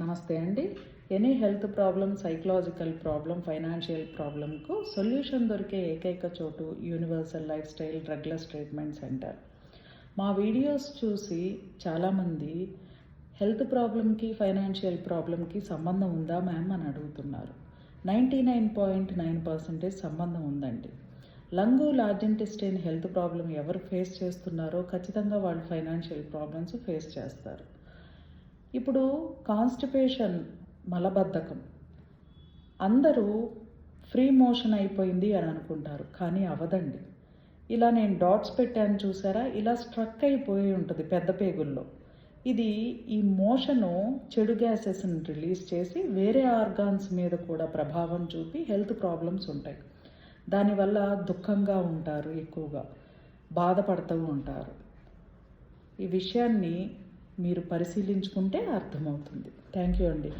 నమస్తే అండి. Any health problem psychological problem financial ప్రాబ్లంకు solution దొరికే ఏకైక చోటు universal life style drugless treatment centre. మా వీడియోస్ చూసి చాలామంది హెల్త్ ప్రాబ్లంకి ఫైనాన్షియల్ ప్రాబ్లంకి సంబంధం ఉందా మ్యామ్ అని అడుగుతున్నారు. Ninety nine point nine percentage సంబంధం ఉందండి. Lung large intestine health problem ఎవరు ఫేస్ చేస్తున్నారో ఖచ్చితంగా వాళ్ళు ఫైనాన్షియల్ ప్రాబ్లమ్స్ ఫేస్ చేస్తారు. ఇప్పుడు కాన్స్టిపేషన్ మలబద్ధకం. అందరూ ఫ్రీ మోషన్ అయిపోయింది అని అనుకుంటారు కానీ అవదండి. ఇలా నేను డాట్స్ పెట్టాను చూసారా? ఇలా స్ట్రక్ అయిపోయి ఉంటుంది పెద్ద పేగుల్లో. ఇది ఈ మోషను చెడు గ్యాసెస్ని రిలీజ్ చేసి వేరే ఆర్గాన్స్ మీద కూడా ప్రభావం చూపి హెల్త్ ప్రాబ్లమ్స్ ఉంటాయి. దానివల్ల దుఃఖంగా ఉంటారు ఎక్కువగా బాధపడుతూ ఉంటారు. ఈ విషయాన్ని మీరు పరిశీలించుకుంటే అర్థమవుతుంది. థ్యాంక్ యూ అండి.